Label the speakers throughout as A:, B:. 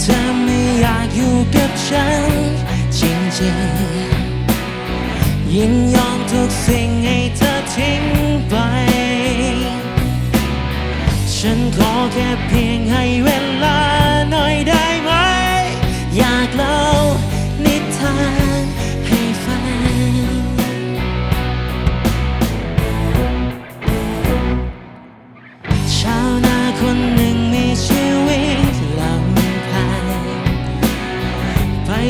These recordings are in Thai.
A: เธอไม่อยากอยู่กับฉัน จริงๆ ยินยอมทุกสิ่งให้เธอทิ้งไป ฉันขอแค่เพียงให้เวลา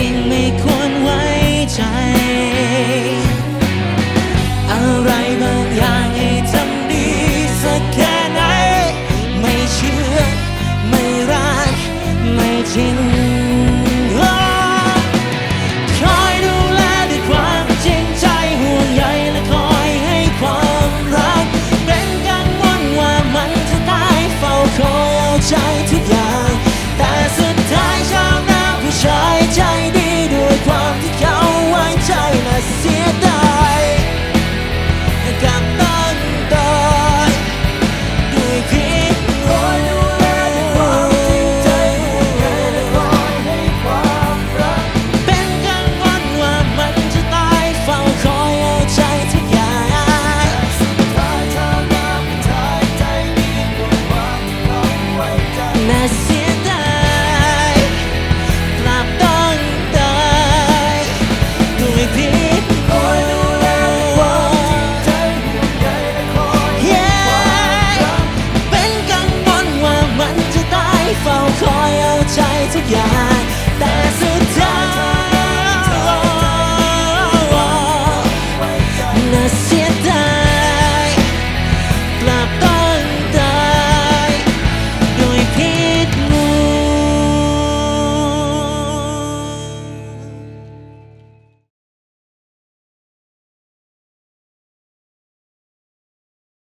A: ที่ไม่ควรไว้ใจ อะไรบางอย่างทำดีสักแค่ไหน ไม่เชื่อ ไม่รัก ไม่จริง pie.